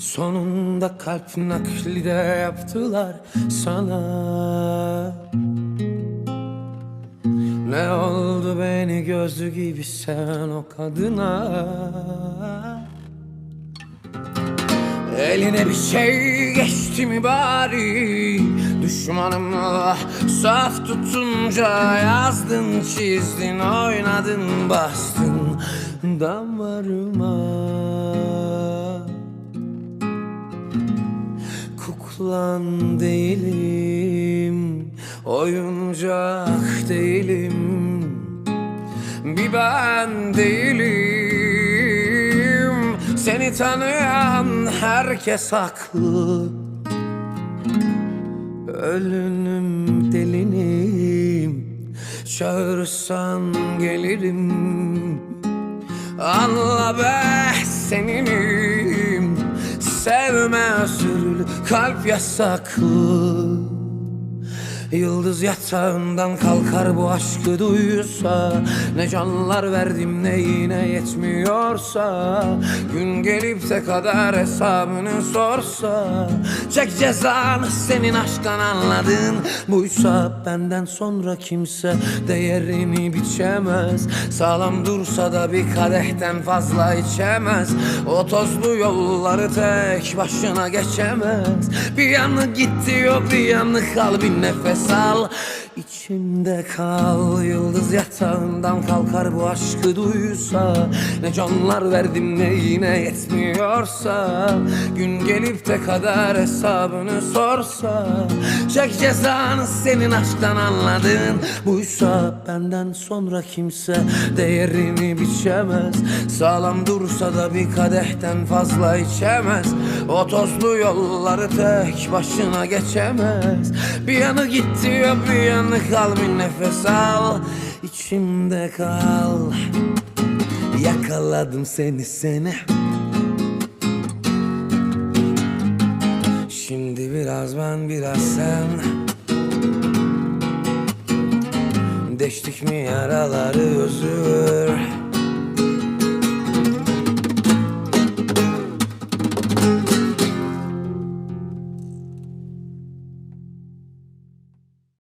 Sonunda kalp nakli de yaptılar sana. Ne oldu beni gözlü gibi sen o kadına? Eline bir şey geçti mi bari? Düşmanımla saf tutunca Yazdın çizdin oynadın bastın Damarıma Kuklan değilim Oyuncak değilim Bir ben değilim. Seni tanıyan herkes haklı. Ölünüm delinim Çağırırsan gelirim. Anla be seninim kalp yasaklı Yıldız yatağından kalkar bu aşkı duysa Ne canlar verdim ne yine yetmiyorsa Gün gelip de kadar hesabını sorsa Çek cezanı senin aşktan anladın. Buysa benden sonra kimse değerini biçemez. Sağlam dursa da bir kadehten fazla içemez. O tozlu yolları tek başına geçemez. Bir yanı git diyor bir yanı kal bir nefes al İçimde kal. Yıldız yatağından kalkar bu aşkı duysa. Ne canlar verdim ne yine yetmiyorsa. Gün gelip de kadar hesabını sorsa. Çek cezanı senin aşktan anladın. Buysa benden sonra kimse değerini biçemez. Sağlam dursa da bir kadehten fazla içemez. O tozlu yolları tek başına geçemez. Bir yanı git diyor bir yanı kal bir nefes al İçimde kal. Yakaladım seni seni. Şimdi biraz ben biraz sen. Deştik mi yaraları özür